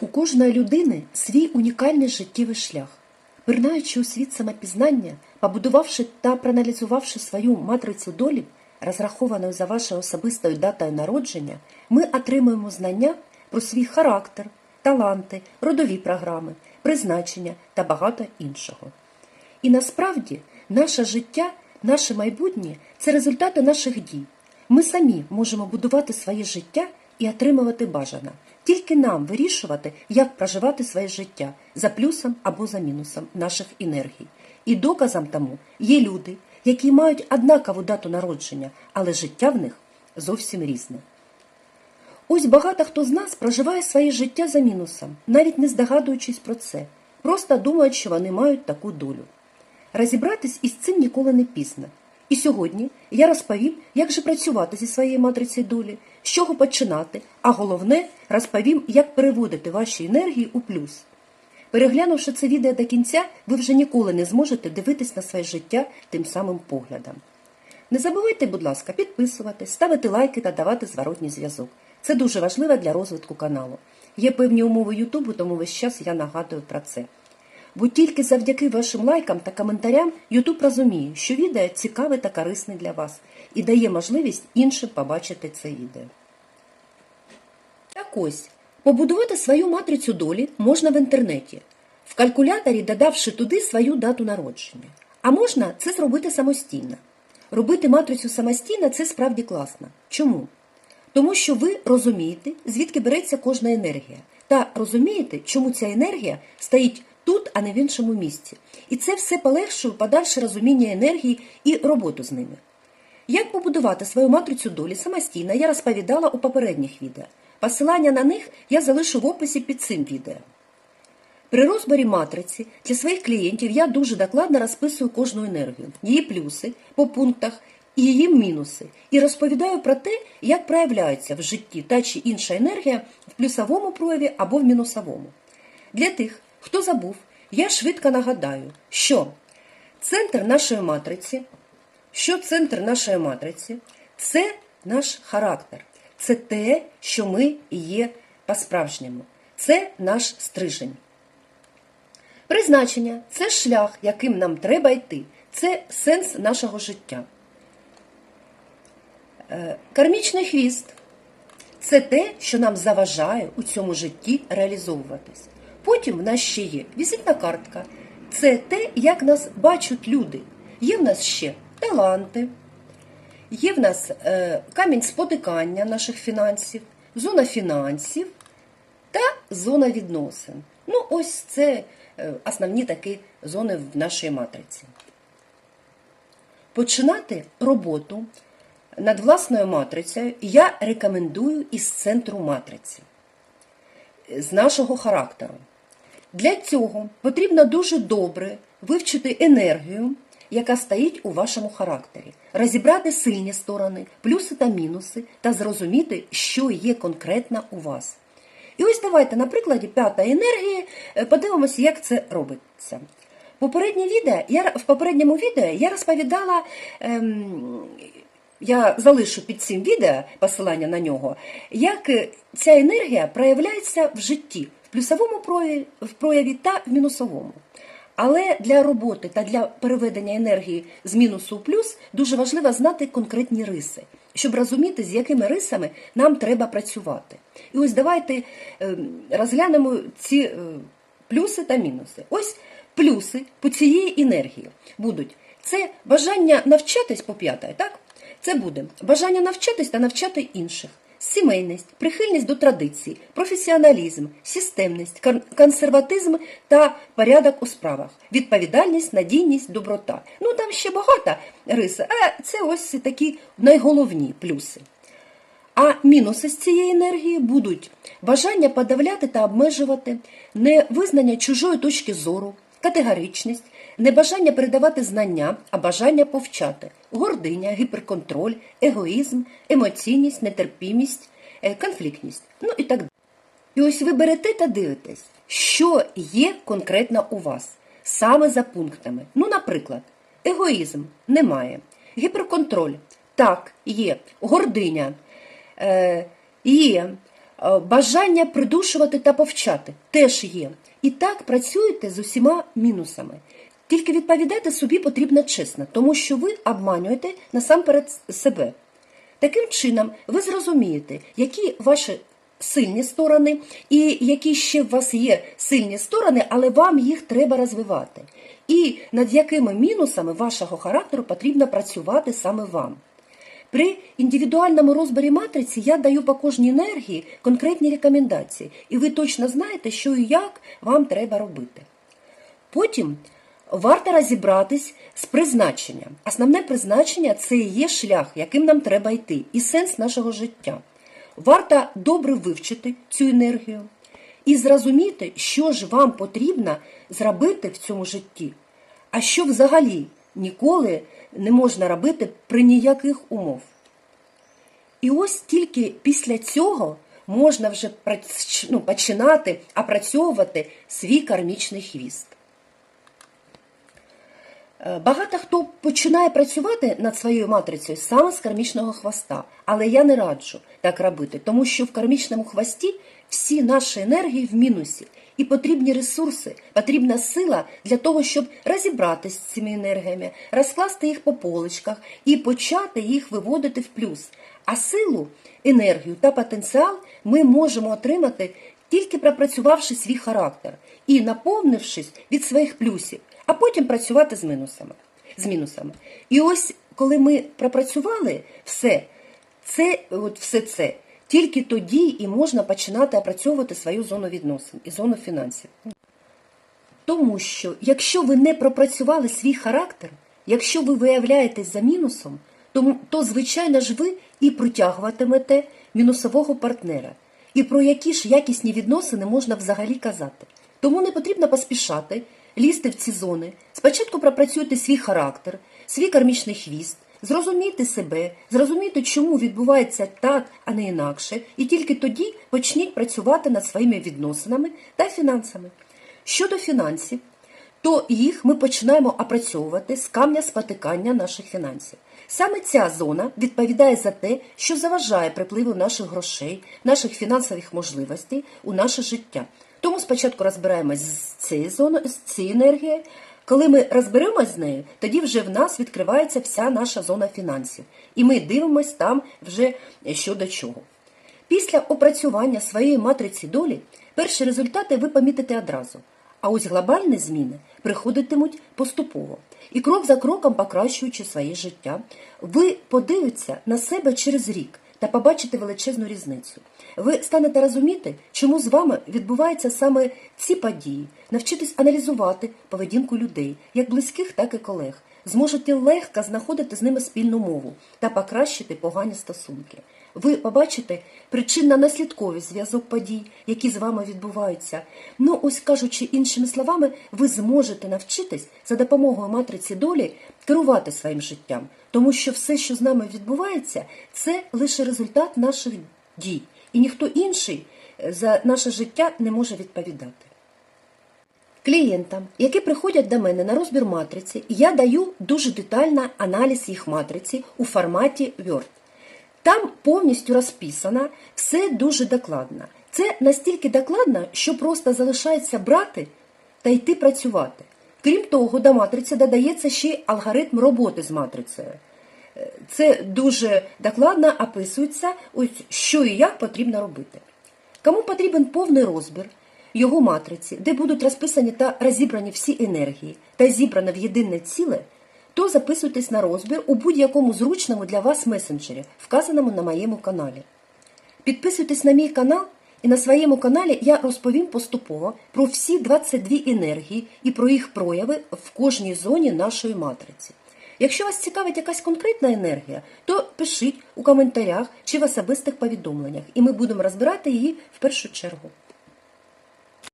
У кожної людини свій унікальний життєвий шлях. Пирнаючи у світ самопізнання, побудувавши та проаналізувавши свою матрицю долі, розрахованою за вашою особистою датою народження, ми отримуємо знання про свій характер, таланти, родові програми, призначення та багато іншого. І насправді наше життя, наше майбутнє це результати наших дій. Ми самі можемо будувати своє життя і отримувати бажане. Тільки нам вирішувати, як проживати своє життя за плюсом або за мінусом наших енергій. І доказом тому є люди, які мають однакову дату народження, але життя в них зовсім різне. Ось багато хто з нас проживає своє життя за мінусом, навіть не здогадуючись про це, просто думають, що вони мають таку долю. Розібратись із цим ніколи не пізно. І сьогодні я розповім, як же працювати зі своєю матрицею долі, з чого починати, а головне розповім, як переводити ваші енергії у плюс. Переглянувши це відео до кінця, ви вже ніколи не зможете дивитись на своє життя тим самим поглядом. Не забувайте, будь ласка, підписуватись, ставити лайки та давати зворотній зв'язок. Це дуже важливо для розвитку каналу. Є певні умови Ютубу, тому весь час я нагадую про це. Бо тільки завдяки вашим лайкам та коментарям Ютуб розуміє, що відео цікаве та корисне для вас і дає можливість іншим побачити це відео. Так ось, побудувати свою матрицю долі можна в інтернеті, в калькуляторі додавши туди свою дату народження. А можна це зробити самостійно. Робити матрицю самостійно це справді класно. Чому? Тому що ви розумієте, звідки береться кожна енергія, та розумієте, чому ця енергія стоїть тут, а не в іншому місці. І це все полегшує подальше розуміння енергії і роботу з ними. Як побудувати свою матрицю долі самостійно, я розповідала у попередніх відео. Посилання на них я залишу в описі під цим відео. При розборі матриці для своїх клієнтів я дуже докладно розписую кожну енергію, її плюси по пунктах і її мінуси, і розповідаю про те, як проявляється в житті та чи інша енергія в плюсовому прояві або в мінусовому. Для тих, хто забув, я швидко нагадаю, що центр нашої матриці, що центр нашої матриці це наш характер, це те, що ми є по-справжньому, це наш стрижень. Призначення це шлях, яким нам треба йти, це сенс нашого життя. Е, Кармічний хвіст це те, що нам заважає у цьому житті реалізовуватись. Потім в нас ще є візитна картка. Це те, як нас бачать люди. Є в нас ще таланти, є в нас е, камінь спотикання наших фінансів, зона фінансів та зона відносин. Ну, ось це е, основні такі зони в нашій матриці. Починати роботу над власною матрицею я рекомендую із центру матриці, з нашого характеру. Для цього потрібно дуже добре вивчити енергію, яка стоїть у вашому характері, розібрати сильні сторони, плюси та мінуси, та зрозуміти, що є конкретно у вас. І ось давайте на прикладі п'ятої енергії е, подивимося, як це робиться. Попереднє відео, я, в попередньому відео я розповідала, ем, я залишу під цим відео посилання на нього, як е, ця енергія проявляється в житті, в плюсовому прояві, в прояві та в мінусовому. Але для роботи та для переведення енергії з мінусу у плюс дуже важливо знати конкретні риси, щоб розуміти, з якими рисами нам треба працювати. І ось давайте е, розглянемо ці е, плюси та мінуси. Ось плюси по цієї енергії будуть це бажання навчатись по п'ятої, так? Це буде бажання навчатись та навчати інших. Сімейність, прихильність до традицій, професіоналізм, системність, консерватизм та порядок у справах, відповідальність, надійність, доброта. Ну там ще багато рис, а це ось такі найголовні плюси. А мінуси з цієї енергії будуть бажання подавляти та обмежувати, невизнання чужої точки зору, категоричність, небажання передавати знання, а бажання повчати, гординя, гіперконтроль, егоїзм, емоційність, нетерпімість, е, конфліктність. Ну і так далі. І ось ви берете та дивитесь, що є конкретно у вас, саме за пунктами. Ну, наприклад, егоїзм немає, гіперконтроль так, є, гординя е, є, Е, Бажання придушувати та повчати теж є. І так працюєте з усіма мінусами. Тільки відповідати собі потрібно чесно, тому що ви обманюєте насамперед себе. Таким чином, ви зрозумієте, які ваші сильні сторони, і які ще в вас є сильні сторони, але вам їх треба розвивати. І над якими мінусами вашого характеру потрібно працювати саме вам. При індивідуальному розборі матриці я даю по кожній енергії конкретні рекомендації, і ви точно знаєте, що і як вам треба робити. Потім варто розібратись з призначенням. Основне призначення це і є шлях, яким нам треба йти, і сенс нашого життя. Варто добре вивчити цю енергію і зрозуміти, що ж вам потрібно зробити в цьому житті, а що взагалі ніколи не можна робити при ніяких умов. І ось тільки після цього можна вже ну, починати опрацьовувати свій кармічний хвіст. Е, Багато хто починає працювати над своєю матрицею саме з кармічного хвоста, але я не раджу так робити, тому що в кармічному хвості всі наші енергії в мінусі, і потрібні ресурси, потрібна сила для того, щоб розібратися з цими енергіями, розкласти їх по поличках і почати їх виводити в плюс. А силу, енергію та потенціал ми можемо отримати тільки пропрацювавши свій характер і наповнившись від своїх плюсів, а потім працювати з мінусами. З мінусами. І ось коли ми пропрацювали все, це, от все це, тільки тоді і можна починати опрацьовувати свою зону відносин і зону фінансів. Тому що якщо ви не пропрацювали свій характер, якщо ви виявляєтесь за мінусом, то, то звичайно ж ви і притягуватимете мінусового партнера. І про які ж якісні відносини можна взагалі казати. Тому не потрібно поспішати, лізти в ці зони. Спочатку пропрацюйте свій характер, свій кармічний хвіст, зрозумійте себе, зрозумійте, чому відбувається так, а не інакше, і тільки тоді почніть працювати над своїми відносинами та фінансами. Щодо фінансів, то їх ми починаємо опрацьовувати з камня спотикання наших фінансів. Саме ця зона відповідає за те, що заважає припливу наших грошей, наших фінансових можливостей у наше життя. Тому спочатку розбираємось з цією зоною, з цією енергією. Коли ми розберемось з нею, тоді вже в нас відкривається вся наша зона фінансів, і ми дивимось там вже що до чого. Після опрацювання своєї матриці долі перші результати ви помітите одразу. А ось глобальні зміни приходитимуть поступово. І крок за кроком покращуючи своє життя, ви подивитеся на себе через рік та побачите величезну різницю. Ви станете розуміти, чому з вами відбуваються саме ці події, навчитесь аналізувати поведінку людей, як близьких, так і колег. Зможете легко знаходити з ними спільну мову та покращити погані стосунки. Ви побачите причинно-наслідковий зв'язок подій, які з вами відбуваються. Ну, ось кажучи іншими словами, ви зможете навчитись за допомогою матриці долі керувати своїм життям, тому що все, що з нами відбувається, це лише результат наших дій, і ніхто інший е, за наше життя не може відповідати. Клієнтам, які приходять до мене на розбір матриці, я даю дуже детально аналіз їх матриці у форматі Word. Там повністю розписано, все дуже докладно. Це настільки докладно, що просто залишається брати та йти працювати. Крім того, до матриці додається ще й алгоритм роботи з матрицею. Е, Це дуже докладно описується, ось що і як потрібно робити. Кому потрібен повний розбір його матриці, де будуть розписані та розібрані всі енергії та зібрано в єдине ціле, то записуйтесь на розбір у будь-якому зручному для вас месенджері, вказаному на моєму каналі. Підписуйтесь на мій канал, і на своєму каналі я розповім поступово про всі 22 енергії і про їх прояви в кожній зоні нашої матриці. Якщо вас цікавить якась конкретна енергія, то пишіть у коментарях чи в особистих повідомленнях, і ми будемо розбирати її в першу чергу.